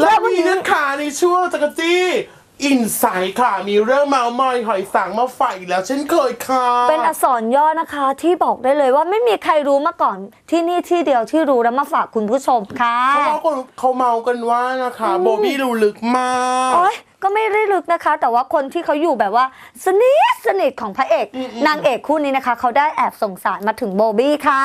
และวันนี้นะคะในช่วงจักรจี้อินไซด์ค่ะ มีเรื่องเมามอยหอยสังมาฝากอีกแล้วเช่นเคยค่ะ เป็นอักษรย่อนะคะที่บอกได้เลยว่าไม่มีใครรู้มาก่อนที่นี่ที่เดียวที่รู้แล้วมาฝากคุณผู้ชมค่ะเพราะว่าคนเขาเมากันว่านะคะ โบบี้รู้ลึกมากโอ๊ย ก็ไม่ได้ลึกนะคะ แต่ว่าคนที่เขาอยู่แบบว่า สนิทสนิทของพระเอกนางเอกคู่นี้นะคะ เขาได้แอบส่งสารมาถึงโบบี้ค่ะ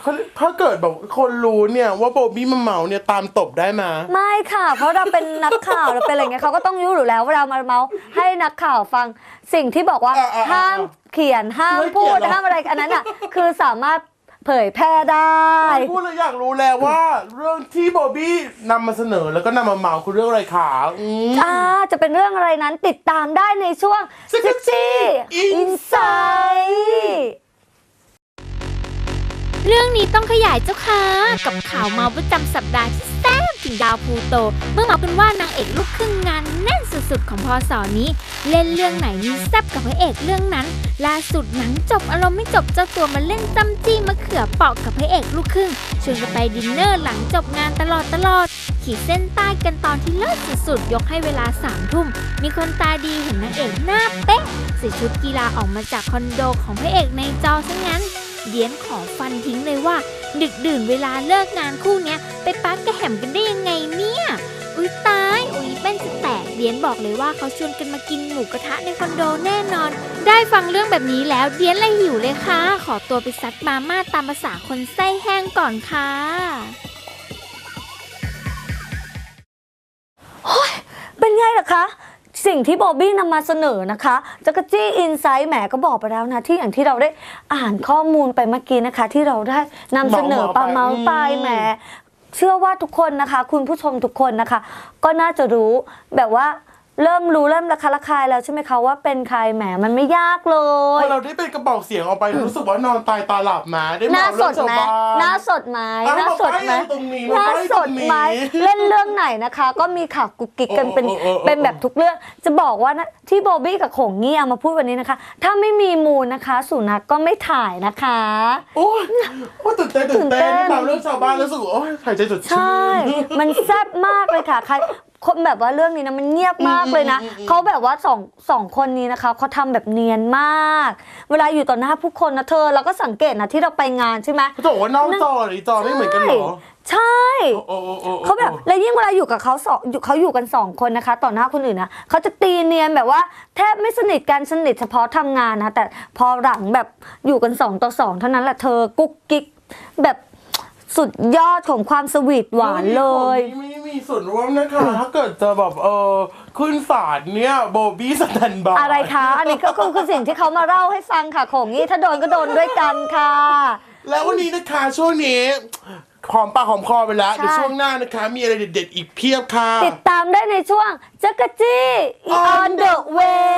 เขาถ้าเกิดแบบคนรู้เนี่ยว่าโบบี้มาเมาเนี่ยตามตบได้มา ไม่ค่ะ เพราะเราเป็นนักข่าวเราเป็นอะไรเงี้ยเขาก็ต้องรู้อยู่แล้วเวลามาเมาให้นักข่าวฟังสิ่งที่บอกว่าอ่าอ่าอ่าห้ามเขียนห้ามไม่เขีพูยดนหรอห้ามอะไรอันนั้นอะคือสามารถ เผยแพร่ได้ พูดเลยอยากรู้แล้วว่า เรื่องที่โบบี้นำมาเสนอแล้วก็นำมาเมาคือเรื่องอะไรคะอืมอ่าจะเป็นเรื่องอะไรนั้นติดตามได้ในช่วง Sexy อินไซ Insight เรื่องนี้ต้องขยายเจ้าค่ะ กับข่าวเมาประจำสัปดาห์ที่แซ่บถึงดาวพลูโต เมื่อเมากันว่านางเอกลูกครึ่งงานแน่นสุดๆ ของพอสอนี้ เล่นเรื่องไหนมีแซ่บกับพระเอกเรื่องนั้น ล่าสุดหนังจบอารมณ์ไม่จบเจ้าตัวมาเล่นจำจี้มะเขือเปาะกับพระเอกลูกครึ่งชวนกันไปดินเนอร์หลังจบงานตลอดตลอด ขีดเส้นใต้กันตอนที่เลิศสุดๆ ยกให้เวลาสามทุ่ม มีคนตาดีเห็นนางเอกหน้าเป๊ะใส่ชุดกีฬาออกมาจากคอนโดของพระเอกในจอซะงั้นเดียนขอฟันทิ้งเลยว่า ดึกดื่นเวลาเลิกงานคู่เนี้ย ไปปักกระแหมกันได้ยังไงเนี่ย อุ้ยตา เดียนบอกเลยว่าเขาชวนกันมากินหมูกระทะในคอนโดแน่นอน ได้ฟังเรื่องแบบนี้แล้วเดียนเลยหิวเลยค่ะ ขอตัวไปซัดมาม่าตามภาษาคนไส้แห้งก่อนค่ะเป็นไงล่ะคะ สิ่งที่โบบี้นำมาเสนอนะคะจักรจี้อินไซต์แหมก็บอกไปแล้วนะ ที่อย่างที่เราได้อ่านข้อมูลไปเมื่อกี้นะคะ ที่เราได้นำเสนอปปาเมาไปแหม เชื่อว่าทุกคนนะคะ คุณผู้ชมทุกคนนะคะ ก็น่าจะรู้แบบว่า เริ่มรู้เริ่มระคะระคายแล้วใช่ไหมคะว่าเป็นใครแหมมันไม่ยากเลพอยเราได้เป็นกระบอกเสียงออกไปรู้สึกว่านอนตายตาหลับมาได้หน้าเมสเรื่อดงชาวไหมบ้านหน้าสดไหมอะหน้าสดไหมมาป้ายตรงนี้หน้ามาป้ายสตรดงนี้ ไหมเล่นเรื่องไหนนะคะ ก็มีข่าวกุกกิกกันเป็นเออเออเออเออ เป็นแบบทุกเรื่อง จะบอกว่านะที่โบบี้กับโขงเงี้ยมาพูดวันนี้นะคะ ถ้าไม่มีมูลนะคะ สุนัขก็ไม่ถ่ายนะคะ โอ้ยโอ้ยตื่นเต้นตื่นเต้นตื่นเต้นที่มาเรื่องชาวบ้านแล้วรู้สึกว่าโอ้ยหายใจสดชื่น ใช่ มันแซ่บมากเลยค่ะ ใคร คนแบบว่าเรื่องนี้นะมันเงียบมากเลยนะอืมอืมอืมเขาแบบว่าสองสองคนนี้นะคะเขาทำแบบเนียนมาก เวลาอยู่ต่อหน้าผู้คนนะเธอเราก็สังเกตนะที่เราไปงานใช่ไหม เขาบอกว่านอกจอหรือจอไม่เหมือนกันเหรอ ใช่ โอ้โอ้โอ้โอ้ เขาแบบแล้วยิ่งเวลาอยู่กับเขาสองอยู่เขาอยู่กันสองคนนะคะ ต่อหน้าคนอื่นนะเขาจะตีเนียนแบบว่าแทบไม่สนิทกันสนิทเฉพาะทำงานนะ แต่พอหลังแบบอยู่กันสองต่อสองเท่านั้นแหละเธอกุ๊กกิ๊กแบบสุดยอดของความสวีทหวานเลยรื่องนี้ไม่ มีส่วนร่วมนะคะ ถ้าเกิดจะแบบเออขึ้นศาลเนี่ยโบบี้สแตนบายอะไรคะ อันนี้ก็คือคือสิ่งที่เขามาเล่าให้ฟังค่ะของนี้ถ้าโดนก็โดนด้วยกันค่ะ แล้ววันนี้นะคะช่วงนี้หอมปากหอมคอไปแล้วใช่ เดี๋ยวช่วงหน้านะคะ มีอะไรเด็ดๆอีกเพียบค่ะ ติดตามได้ในช่วงจักรจี้ On on the way